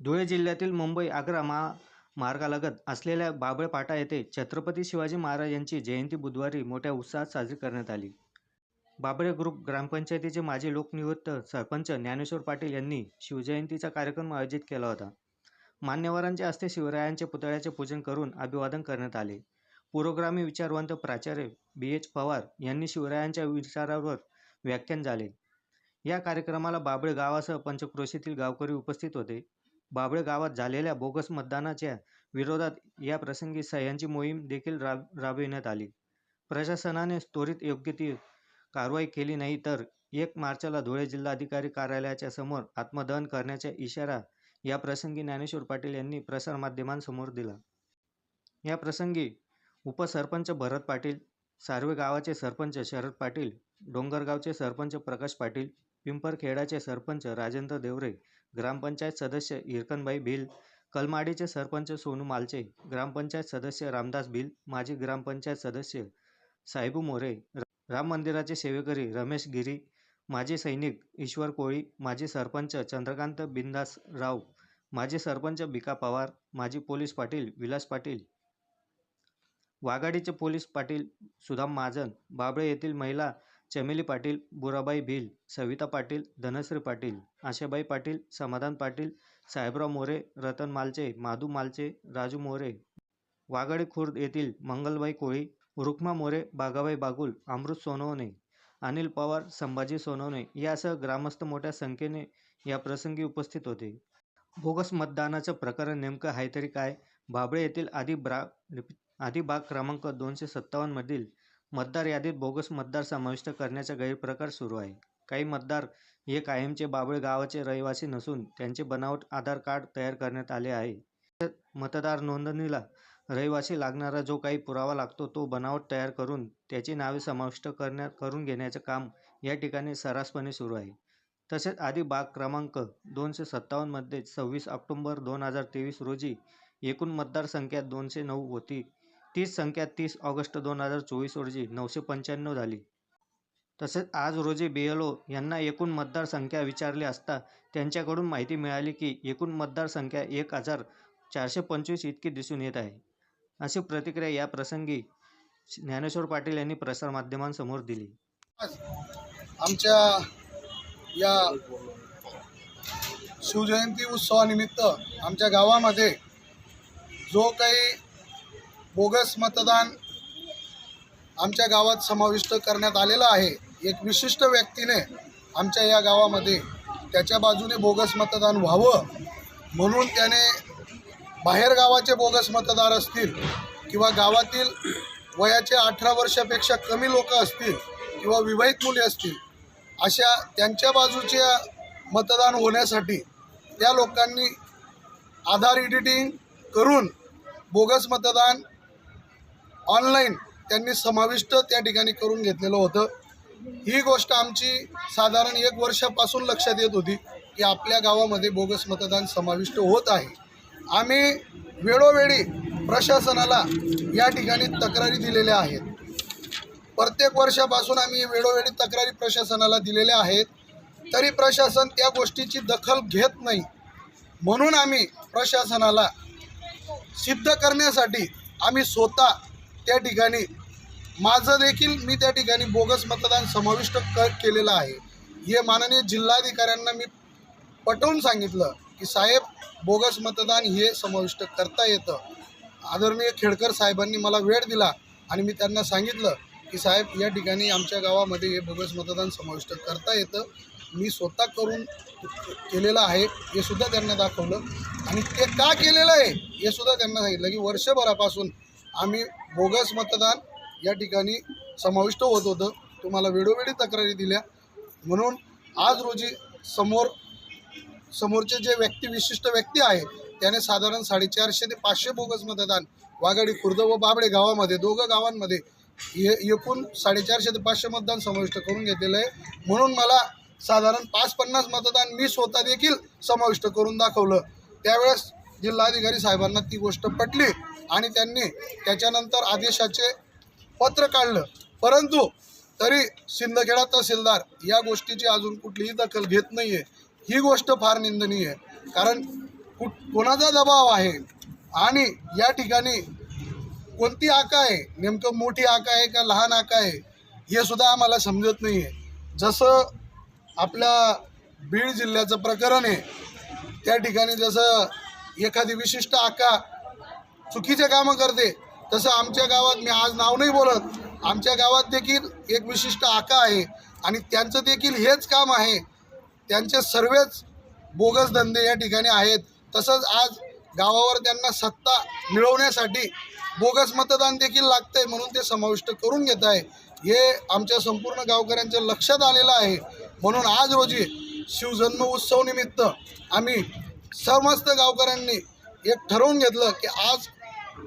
धुळे जिल्ह्यातील मुंबई आग्रा महा मार्गालगत असलेल्या बाभळ येथे छत्रपती शिवाजी महाराज यांची जयंती बुधवारी मोठ्या उत्साहात साजरी करण्यात आली. बाबळे ग्रुप ग्रामपंचायतीचे माजी लोकनिवृत्त सरपंच ज्ञानेश्वर पाटील यांनी शिवजयंतीचा कार्यक्रम आयोजित केला होता. मान्यवरांच्या हस्ते शिवरायांचे पुतळ्याचे पूजन करून अभिवादन करण्यात आले. पुरोगामी विचारवंत प्राचार्य बी. एच. पवार यांनी शिवरायांच्या विचारावर व्याख्यान झाले. या कार्यक्रमाला बाबळे गावासह पंचक्रोशीतील गावकरी उपस्थित होते. बाबळे गावात झालेल्या बोगस मतदानाच्या विरोधात या प्रसंगी सह्यांची मोहीम देखील राब राबविण्यात आली. प्रशासनाने त्वरित योग्य ती कारवाई केली नाही तर एक मार्चला धुळे जिल्हाधिकारी कार्यालयाच्या समोर आत्मदहन करण्याचा इशारा या प्रसंगी ज्ञानेश्वर पाटील यांनी प्रसारमाध्यमांसमोर दिला. या प्रसंगी उपसरपंच भरत पाटील सार्वे गावाचे सरपंच शरद पाटील डोंगरगावचे सरपंच प्रकाश पाटील पिंपरखेडाचे सरपंच राजेंद्र देवरे ग्रामपंचायत सदस्य हिरकणबाई भिल कलमाडीचे सरपंच सोनू मालचे ग्रामपंचायत सदस्य रामदास भिल माजी ग्रामपंचायत सदस्य साहेबू मोरे राम मंदिराचे सेवेकरी रमेश गिरी माजी सैनिक ईश्वर कोळी माजी सरपंच चंद्रकांत बिंदास राव माजी सरपंच बिका पवार माजी पोलीस पाटील विलास पाटील वाघाडीचे पोलीस पाटील सुदाम महाजन बाबळे येथील महिला चमेली पाटील बुराबाई भिल सविता पाटील धनश्री पाटील आशाबाई पाटील समाधान पाटील साहेबराव मोरे रतन मालचे माधू मालचे राजू मोरे वाघाडी खुर्द येथील मंगलबाई कोळी रुक्मा मोरे बागाबाई बागुल अमृत सोनवणे अनिल पवार संभाजी सोनवणे यासह ग्रामस्थ मोठ्या संख्येने या प्रसंगी उपस्थित होते. बोगस मतदानाचं प्रकरण नेमकं आहे तरी काय? बाबळे येथील आदी ब्रा आदी भाग क्रमांक दोनशे सत्तावन्नमधील मतदार यादीत बोगस मतदार समाविष्ट करण्याचा गैरप्रकार सुरू आहे. काही मतदार हे कायमचे बाबळे गावाचे रहिवासी नसून त्यांचे बनावट आधार कार्ड तयार करण्यात आले आहे. तसेच मतदार नोंदणीला रहिवासी लागणारा जो काही पुरावा लागतो तो बनावट तयार करून त्याची नावे समाविष्ट करण्या करून घेण्याचे काम या ठिकाणी सर्रासपणे सुरू आहे. तसेच आधी भाग क्रमांक दोनशे सत्तावन्नमध्ये सव्वीस ऑक्टोंबर दोन हजार तेवीस रोजी एकूण मतदार संख्या दोनशे नऊ होती. तीच संख्या तीस ऑगस्ट दोन हजार चोवीस रोजी नऊशे पंच्याण्णव झाली. तसेच आज रोजी बी एल ओ यांना एकूण मतदार संख्या विचारली असता त्यांच्याकडून माहिती मिळाली की एकूण मतदार संख्या एक हजार चारशे पंचवीस इतकी दिसून येत आहे. अशी प्रतिक्रिया या प्रसंगी ज्ञानेश्वर पाटील यांनी प्रसारमाध्यमांसमोर दिली. आमच्या या शिवजयंती उत्सवानिमित्त आमच्या गावामध्ये जो काही बोगस मतदान आमच्या गावात समाविष्ट करण्यात आलेलं आहे. एक विशिष्ट व्यक्तीने आमच्या या गावामध्ये त्याच्या बाजूने बोगस मतदान व्हावं म्हणून त्याने बाहेर गावाचे बोगस मतदार असतील किंवा गावातील वयाचे अठरा वर्षापेक्षा कमी लोक असतील किंवा विवाहित मुले असतील अशा त्यांच्या बाजूच्या मतदान होण्यासाठी त्या लोकांनी आधार एडिटिंग करून बोगस मतदान ऑनलाईन त्यांनी समाविष्ट त्या ठिकाणी करून घेतलेलं होतं. ही गोष्ट आमची साधारण एक वर्षापासून लक्षात येत होती की आपल्या गावामध्ये बोगस मतदान समाविष्ट होत आहे. आम्ही वेळोवेळी प्रशासनाला या ठिकाणी तक्रारी दिलेल्या आहेत. प्रत्येक वर्षापासून आम्ही वेळोवेळी तक्रारी प्रशासनाला दिलेल्या आहेत. तरी प्रशासन त्या गोष्टीची दखल घेत नाही. म्हणून आम्ही प्रशासनाला सिद्ध करण्यासाठी आम्ही स्वतः त्या ठिकाणी माझं देखील मी त्या ठिकाणी बोगस मतदान समाविष्ट क केलेलं आहे. हे माननीय जिल्हाधिकाऱ्यांना मी पटवून सांगितलं की साहेब बोगस मतदान हे समाविष्ट करता येतं. आदरणीय खेडकर साहेबांनी मला वेळ दिला आणि मी त्यांना सांगितलं की साहेब या ठिकाणी आमच्या गावामध्ये हे बोगस मतदान समाविष्ट करता येतं. मी स्वतः करून केलेलं आहे हे सुद्धा त्यांना दाखवलं. आणि ते का केलेलं आहे हे सुद्धा त्यांना सांगितलं की वर्षभरापासून आम्ही बोगस मतदान या ठिकाणी समाविष्ट होत होतं. तुम्हाला वेळोवेळी तक्रारी दिल्या. म्हणून आज रोजी समोर समोरचे जे व्यक्ती विशिष्ट व्यक्ती आहे त्याने साधारण साडेचारशे ते पाचशे बोगस मतदान वाघाडी खुर्द व बाबडे गावामध्ये दोघं गावांमध्ये ये एकूण साडेचारशे ते पाचशे मतदान समाविष्ट करून घेतलेलं आहे. म्हणून मला साधारण पाच पन्नास मतदान मी स्वतः देखील समाविष्ट करून दाखवलं. त्यावेळेस जिल्हाधिकारी साहेबांना ती गोष्ट पटली. आणि त्यांनी त्याच्यानंतर आदेशाचे पत्र काढलं. परंतु तरी सिंदखेडा तहसीलदार या गोष्टीची अजून कुठलीही दखल घेत नाही आहे ही गोष्ट फार निंदनीय आहे. कारण कुठ कोणाचा दबाव आहे? आणि या ठिकाणी कोणती आका आहे? नेमकं मोठी आका आहे का लहान आका आहे? हे सुद्धा आम्हाला समजत नाही आहे जसं आपल्या बीड जिल्ह्याचं प्रकरण आहे त्या ठिकाणी जसं एखादी विशिष्ट आका चुकीचे कामं करते. तसं आमच्या गावात मी आज नाव नाही बोलत. आमच्या गावात देखील एक विशिष्ट आका आहे आणि त्यांचं देखील हेच काम आहे. त्यांचे सर्वच बोगस धंदे या ठिकाणी आहेत. तसंच आज गावावर त्यांना सत्ता मिळवण्यासाठी बोगस मतदान देखील लागतंय म्हणून ते समाविष्ट करून घेत आहे. हे आमच्या संपूर्ण गावकऱ्यांच्या लक्षात आलेलं आहे. म्हणून आज रोजी शिवजन्म उत्सव निमित्त आम्ही समस्त गावकऱ्यांनी एक ठरवून घेतलं की आज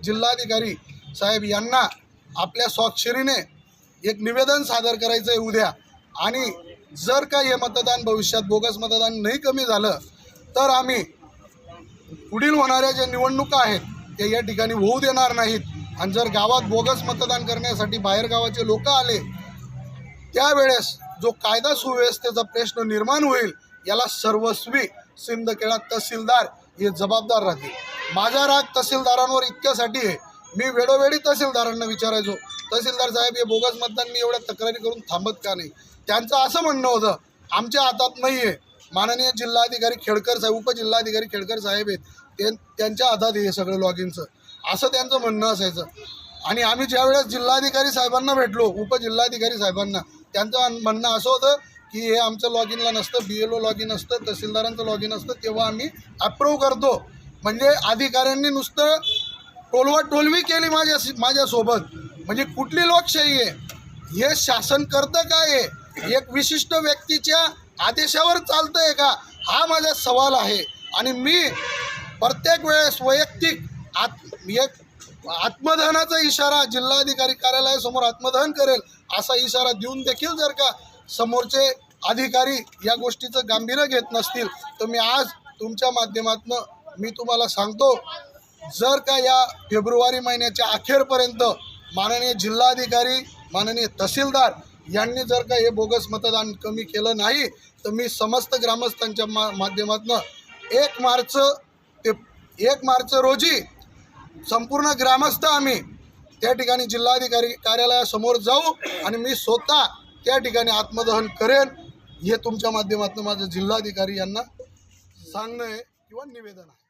जिल्हाधिकारी साहेब यांना आपल्या स्वाक्षरीने एक निवेदन सादर करायचं आहे उद्या. आणि जर का हे मतदान भविष्यात बोगस मतदान नाही कमी झालं तर आम्ही पुढील होणाऱ्या ज्या निवडणुका आहेत त्या या ठिकाणी होऊ देणार नाहीत. आणि जर गावात बोगस मतदान करण्यासाठी बाहेर गावाचे लोक आले त्यावेळेस जो कायदा सुव्यवस्थेचा प्रश्न निर्माण होईल याला सर्वस्वी सिंदखेडा तहसीलदार हे जबाबदार राहतील. माझा राग तहसीलदारांवर इतक्यासाठी आहे. मी वेळोवेळी तहसीलदारांना विचारायचो तहसीलदार साहेब हे बोगस मतदान मी एवढ्या तक्रारी करून थांबत का नाही? त्यांचं असं म्हणणं होतं आमच्या हातात नाही आहे माननीय जिल्हाधिकारी खेडकर साहेब उपजिल्हाधिकारी खेडकर साहेब आहेत ते त्यांच्या हातात आहे हे सगळं लॉगिनचं असं त्यांचं म्हणणं असायचं. आणि आम्ही ज्यावेळेस जिल्हाधिकारी साहेबांना भेटलो उपजिल्हाधिकारी साहेबांना त्यांचं म्हणणं असं होतं की हे आमचं लॉग इनला नसतं B L O log in असतं तहसीलदारांचं लॉग इन असतं तेव्हा आम्ही अप्रूव्ह करतो. म्हणजे अधिकाऱ्यांनी नुसतं टोलवा टोलवी केली माझ्या माझ्यासोबत. म्हणजे कुठली लोकशाही आहे? हे शासन करतं काय आहे? एक विशिष्ट व्यक्तीच्या आदेशावर चालतंय का? हा माझा सवाल आहे. आणि मी प्रत्येक वेळेस वैयक्तिक आत एक आत्मदहनाचा इशारा जिल्हाधिकारी कार्यालयासमोर आत्मदहन करेल असा इशारा देऊन देखील जर का समोरचे अधिकारी या गोष्टीचं गांभीर्य घेत नसतील तर मी आज तुमच्या माध्यमातून मी तुम्हाला सांगतो जर का या फेब्रुवारी महिन्याच्या अखेरपर्यंत माननीय जिल्हाधिकारी माननीय तहसीलदार यांनी जर का हे बोगस मतदान कमी केलं नाही तर मी समस्त ग्रामस्थांच्या मा माध्यमातून एक मार्च ते एक मार्च रोजी संपूर्ण ग्रामस्थ आम्ही त्या ठिकाणी जिल्हाधिकारी कार्यालयासमोर जाऊ आणि मी स्वतः त्या ठिकाणी आत्मदहन करेन हे तुमच्या माध्यमातून माझं जिल्हाधिकारी यांना सांगणं आहे किंवा निवेदन आहे.